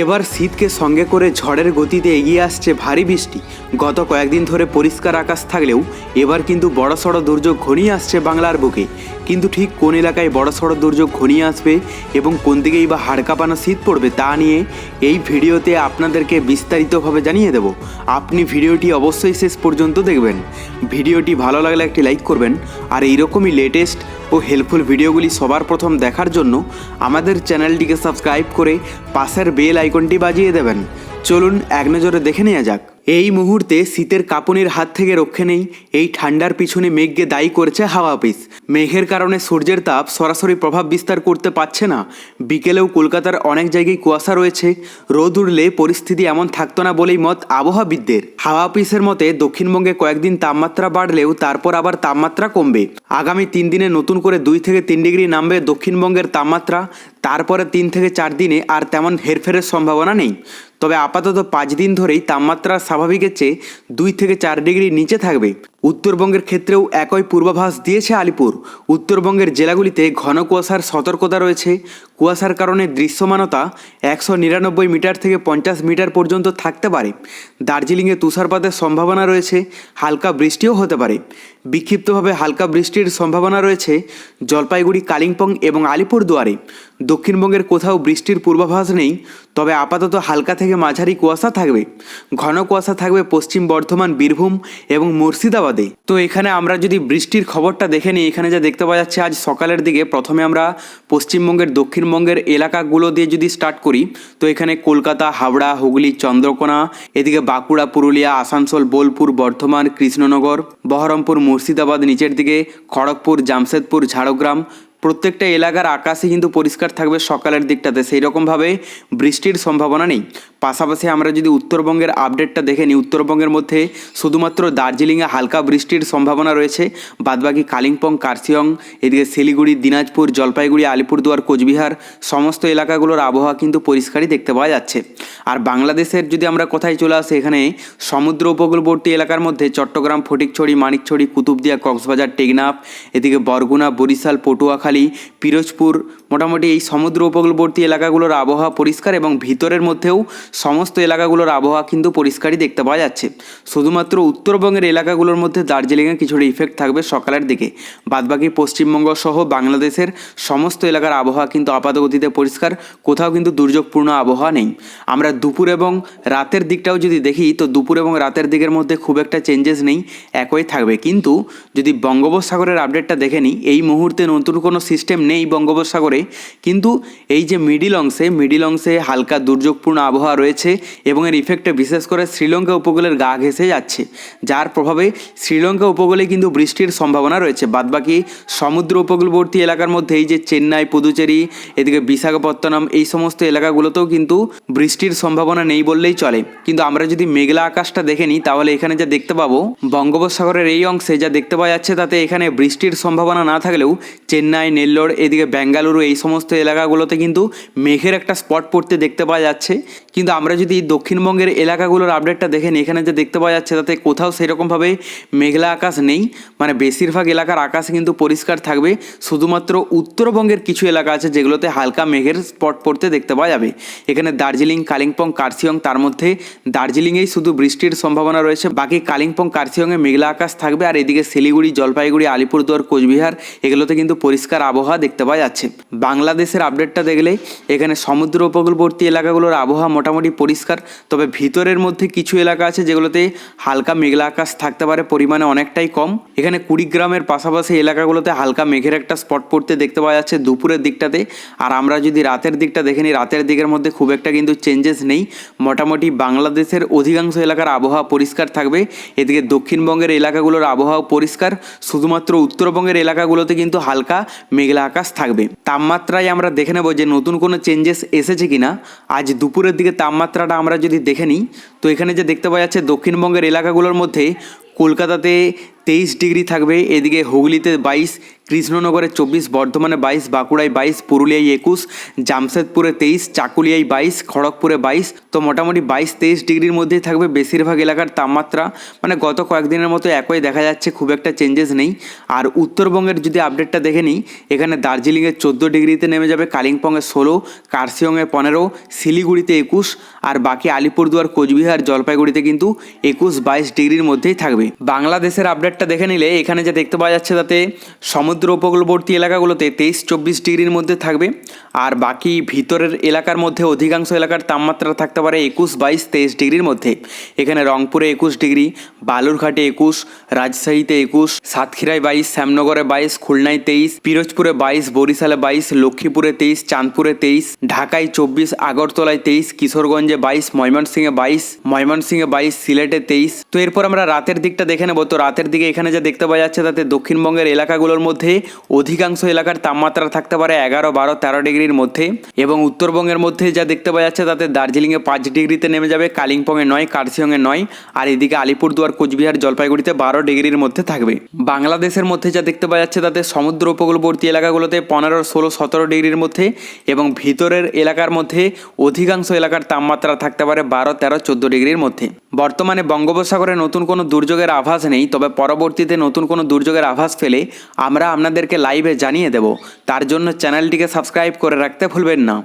এবার শীতকে সঙ্গে করে ঝড়ের গতিতে এগিয়ে আসছে ভারী বৃষ্টি। গত কয়েকদিন ধরে পরিষ্কার আকাশ থাকলেও এবার কিন্তু বড়সড় দুর্যোগ ঘনিয়ে আসছে বাংলার বুকে। কিন্তু ঠিক কোন এলাকায় বড়সড় দুর্যোগ ঘনিয়ে আসবে এবং কোন দিকেই বা হাড়কাপানো শীত পড়বে তা নিয়ে এই ভিডিওতে আপনাদেরকে বিস্তারিতভাবে জানিয়ে দেব। আপনি ভিডিওটি অবশ্যই শেষ পর্যন্ত দেখবেন। ভিডিওটি ভালো লাগলে একটি লাইক করবেন। আর এইরকমই লেটেস্ট ও হেল্পফুল ভিডিওগুলি সবার প্রথম দেখার জন্য আমাদের চ্যানেলটিকে সাবস্ক্রাইব করে পাশের বেল আইকনটি বাজিয়ে দেবেন। চলুন এক নজরে দেখে নেওয়া যাক। এই মুহূর্তে শীতের কাঁপুনির হাত থেকে রক্ষে নেই, এই ঠান্ডার পিছনে মেঘকে দায়ী করেছে হাওয়া অফিস। মেঘের কারণে সূর্যের তাপ সরাসরি প্রভাব বিস্তার করতে পারছে না। বিকেলেও কলকাতার অনেক জায়গায় কুয়াশা রয়েছে। রোদ উঠলে পরিস্থিতি এমন থাকতো না বলেই মত আবহাওয়াবিদদের। হাওয়া অফিসের মতে দক্ষিণবঙ্গে কয়েকদিন তাপমাত্রা বাড়লেও তারপর আবার তাপমাত্রা কমবে। আগামী তিন দিনে নতুন করে দুই থেকে তিন ডিগ্রি নামবে দক্ষিণবঙ্গের তাপমাত্রা। তারপরে তিন থেকে চার দিনে আর তেমন হেরফেরের সম্ভাবনা নেই। তবে আপাতত পাঁচ দিন ধরেই তাপমাত্রা স্বাভাবিকের চেয়ে দুই থেকে চার ডিগ্রি নিচে থাকবে। উত্তরবঙ্গের ক্ষেত্রেও একই পূর্বাভাস দিয়েছে আলিপুর। উত্তরবঙ্গের জেলাগুলিতে ঘন কুয়াশার সতর্কতা রয়েছে। কুয়াশার কারণে দৃশ্যমানতা একশো নিরানব্বই মিটার থেকে পঞ্চাশ মিটার পর্যন্ত থাকতে পারে। দার্জিলিংয়ে তুষারপাতের সম্ভাবনা রয়েছে, হালকা বৃষ্টিও হতে পারে। বিক্ষিপ্তভাবে হালকা বৃষ্টির সম্ভাবনা রয়েছে জলপাইগুড়ি, কালিম্পং এবং আলিপুরদুয়ারে দক্ষিণবঙ্গের কোথাও বৃষ্টির পূর্বাভাস নেই, তবে আপাতত হালকা থেকে মাঝারি কুয়াশা থাকবে। ঘন কুয়াশা থাকবে পশ্চিম বর্ধমান, বীরভূম এবং মুর্শিদাবাদে। তো এখানে আমরা যদি বৃষ্টির খবরটা দেখে নিই, এখানে যা দেখতে পাওয়া যাচ্ছে, আজ সকালের দিকে প্রথমে আমরা পশ্চিমবঙ্গের, দক্ষিণবঙ্গের এলাকাগুলো দিয়ে যদি স্টার্ট করি, তো এখানে কলকাতা, হাওড়া, হুগলি, চন্দ্রকোনা, এদিকে বাঁকুড়া, পুরুলিয়া, আসানসোল, বোলপুর, বর্ধমান, কৃষ্ণনগর, বহরমপুর, মুর্শিদাবাদ, নিচের দিকে খড়গপুর, জামশেদপুর, ঝাড়গ্রাম, প্রত্যেকটা এলাকার আকাশে কিন্তু পরিষ্কার থাকবে সকালের দিকটাতে। সেই রকমভাবে বৃষ্টির সম্ভাবনা নেই। পাশাপাশি আমরা যদি উত্তরবঙ্গের আপডেটটা দেখে নিই, উত্তরবঙ্গের মধ্যে শুধুমাত্র দার্জিলিংয়ে হালকা বৃষ্টির সম্ভাবনা রয়েছে। বাদবাকি কালিম্পং, কার্শিয়ং, এদিকে শিলিগুড়ি, দিনাজপুর, জলপাইগুড়ি, আলিপুরদুয়ার, কোচবিহার সমস্ত এলাকাগুলোর আবহাওয়া কিন্তু পরিষ্কারই দেখতে পাওয়া যাচ্ছে। আর বাংলাদেশের যদি আমরা কোথায় চলে আসি, এখানে সমুদ্র উপকূলবর্তী এলাকার মধ্যে চট্টগ্রাম, ফটিকছড়ি, মানিকছড়ি, কুতুবদিয়া, কক্সবাজার, টেকনাফ, এদিকে বরগুনা, বরিশাল, পটুয়াখালী, পিরোজপুর, মোটামুটি এই সমুদ্র উপকূলবর্তী এলাকাগুলোর আবহাওয়া পরিষ্কার এবং ভিতরের মধ্যেও সমস্ত এলাকাগুলোর আবহাওয়া কিন্তু পরিষ্কারই দেখতে পাওয়া যাচ্ছে। শুধুমাত্র উত্তরবঙ্গের এলাকাগুলোর মধ্যে দার্জিলিংয়ে কিছুটা ইফেক্ট থাকবে সকালের দিকে। বাদবাকি পশ্চিমবঙ্গ সহ বাংলাদেশের সমস্ত এলাকার আবহাওয়া কিন্তু আপাতগতিতে পরিষ্কার, কোথাও কিন্তু দুর্যোগপূর্ণ আবহাওয়া নেই। আমরা দুপুর এবং রাতের দিকটাও যদি দেখি, তো দুপুর এবং রাতের দিকের মধ্যে খুব একটা চেঞ্জেস নেই, একই থাকবে। কিন্তু যদি বঙ্গোপসাগরের আপডেটটা দেখে নিই, এই মুহূর্তে নতুন কোনো সিস্টেম নেই বঙ্গোপসাগরে। কিন্তু এই যে মিডিল অংশে মিডিল অংশে হালকা দুর্যোগপূর্ণ আবহাওয়া রয়েছে এবং এর ইফেক্টে বিশেষ করে শ্রীলঙ্কা উপকূলের গা ঘেঁষে যাচ্ছে। যার প্রভাবে শ্রীলঙ্কা উপকূলে কিন্তু বৃষ্টির সম্ভাবনা রয়েছে। বাদবাকি সমুদ্র উপকূলবর্তী এলাকার মধ্যে এই যে চেন্নাই, পুদুচেরি, এদিকে বিশাখাপত্তনম এই সমস্ত এলাকাগুলোতেও কিন্তু বৃষ্টির সম্ভাবনা নেই বললেই চলে। কিন্তু আমরা যদি মেঘলা আকাশটা দেখে নিই, তাহলে এখানে যা দেখতে পাবো, বঙ্গোপসাগরের এই অংশে যা দেখতে পাওয়া যাচ্ছে, তাতে এখানে বৃষ্টির সম্ভাবনা না থাকলেও চেন্নাই, নেল্লোর, এদিকে বেঙ্গালুরু এই সমস্ত এলাকাগুলোতে কিন্তু মেঘের একটা স্পট পড়তে দেখতে পাওয়া যাচ্ছে। কিন্তু আমরা যদি দক্ষিণবঙ্গের এলাকাগুলোর আপডেটটা দেখেন এখানে যে দেখতে পাওয়া যাচ্ছে তাতে কোথাও সেরকমভাবে মেঘলা আকাশ নেই। মানে বেশিরভাগ এলাকার আকাশ কিন্তু পরিষ্কার থাকবে। শুধুমাত্র উত্তরবঙ্গের কিছু এলাকা আছে যেগুলোতে হালকা মেঘের স্পট পড়তে দেখতে পাওয়া যাবে। এখানে দার্জিলিং, কালিম্পং, কার্শিয়ং, তার মধ্যে দার্জিলিংয়েই শুধু বৃষ্টির সম্ভাবনা রয়েছে। বাকি কালিম্পং, কার্শিয়ংয়ে মেঘলা আকাশ থাকবে আর এদিকে শিলিগুড়ি, জলপাইগুড়ি, আলিপুরদুয়ার, কোচবিহার, এগুলোতে কিন্তু পরিষ্কার আবহাওয়া দেখতে পাওয়া যাচ্ছে। বাংলাদেশের আপডেটটা দেখলে এখানে সমুদ্র উপকূলবর্তী এলাকাগুলোর আবহাওয়া মোটামুটি পরিষ্কার। তবে ভিতরের মধ্যে কিছু এলাকা আছে যেগুলোতে হালকা মেঘলা আকাশ থাকতে পারে, পরিমাণে অনেকটাই কম। এখানে কুড়িগ্রামের পাশাপাশি এলাকাগুলোতে হালকা মেঘের একটা স্পট পড়তে দেখতে পাওয়া যাচ্ছে দুপুরের দিকটাতে। আর আমরা যদি রাতের দিকটা দেখে নিই, রাতের দিকের মধ্যে খুব একটা কিন্তু চেঞ্জেস নেই। মোটামুটি বাংলাদেশের অধিকাংশ এলাকার আবহাওয়া পরিষ্কার থাকবে। এদিকে দক্ষিণবঙ্গের এলাকাগুলোর আবহাওয়া পরিষ্কার। শুধুমাত্র উত্তরবঙ্গের এলাকাগুলোতে কিন্তু হালকা মেঘলা আকাশ থাকবে। তাপমাত্রায় আমরা দেখে নেব যে নতুন কোনো চেঞ্জেস এসেছে কিনা। আজ দুপুরের দিকে তাপমাত্রাটা আমরা যদি দেখে নিই, তো এখানে যে দেখতে পাওয়া যাচ্ছে দক্ষিণবঙ্গের এলাকাগুলোর মধ্যে কলকাতাতে তেইশ ডিগ্রি থাকবে। এদিকে হুগলিতে বাইশ, কৃষ্ণনগরে চব্বিশ, বর্ধমানে বাইশ, বাঁকুড়ায় বাইশ, পুরুলিয়ায় একুশ, জামশেদপুরে তেইশ, চাকুলিয়ায় বাইশ, খড়গপুরে বাইশ। তো মোটামুটি বাইশ, তেইশ ডিগ্রির মধ্যেই থাকবে বেশিরভাগ এলাকার তাপমাত্রা। মানে গত কয়েকদিনের মতো একই দেখা যাচ্ছে, খুব একটা চেঞ্জেস নেই। আর উত্তরবঙ্গের যদি আপডেটটা দেখে নিই, এখানে দার্জিলিংয়ে চোদ্দ ডিগ্রিতে নেমে যাবে, কালিম্পংয়ে ষোলো, কার্শিয়ংয়ে পনেরো, শিলিগুড়িতে একুশ, আর বাকি আলিপুরদুয়ার, কোচবিহার, জলপাইগুড়িতে কিন্তু একুশ, বাইশ ডিগ্রির মধ্যেই থাকবে। বাংলাদেশের আপডেটটা দেখে নিলে, এখানে যা দেখতে পাওয়া যাচ্ছে তাতে সমুদ্র উপকূলবর্তী এলাকাগুলোতে তেইশ চব্বিশ ডিগ্রির মধ্যে থাকবে, আর বাকি ভিতরের এলাকার মধ্যে অধিকাংশ এলাকার তাপমাত্রা থাকতে পারে একুশ বাইশ তেইশ ডিগ্রির মধ্যে। এখানে রংপুরে একুশ ডিগ্রি, বালুরঘাটে একুশ, রাজশাহীতে একুশ, সাতক্ষীরায় বাইশ, শ্যামনগরে বাইশ, খুলনায় তেইশ, পিরোজপুরে বাইশ, বরিশালে বাইশ, লক্ষ্মীপুরে তেইশ, চাঁদপুরে তেইশ, ঢাকায় চব্বিশ, আগরতলায় তেইশ, কিশোরগঞ্জে বাইশ, ময়মনসিংহে বাইশ ময়মনসিংহে বাইশ, সিলেটে তেইশ। তো এরপর আমরা রাতের দিকটা দেখে নেব। তো রাতের দিকে এখানে যা দেখতে পাওয়া যাচ্ছে তাতে দক্ষিণবঙ্গের এলাকাগুলোর মধ্যে অধিকাংশ এলাকার তাপমাত্রা থাকতে পারে এগারো, বারো, তেরো ডিগ্রির মধ্যে এবং উত্তরবঙ্গের মধ্যে যা দেখতে পাওয়া যাচ্ছে তাতে দার্জিলিংয়ে পাঁচ ডিগ্রিতে নেমে যাবে, কালিম্পংয়ে নয়, কার্শিয়ংয়ে নয় আর এদিকে আলিপুরদুয়ার, কোচবিহার, জলপাইগুড়িতে বারো ডিগ্রির মধ্যে থাকবে। বাংলাদেশের মধ্যে যা দেখতে পাওয়া যাচ্ছে তাতে সমুদ্র উপকূলবর্তী এলাকাগুলোতে পনেরো, ষোলো, সতেরো ডিগ্রির মধ্যে এবং ভিতরের এলাকার মধ্যে অধিকাংশ এলাকার তাপমাত্রা থাকতে পারে বারো, তেরো, চোদ্দ ডিগ্রির মধ্যে। বর্তমানে বঙ্গোপসাগরে নতুন কোনো দুর্যোগের আভাস নেই, তবে পরবর্তীতে নতুন কোনো দুর্যোগের আভাস ফেলে আমরা আপনাদেরকে লাইভে জানিয়ে দেব। তার জন্য চ্যানেলটিকে সাবস্ক্রাইব করে রাখতে ভুলবেন না।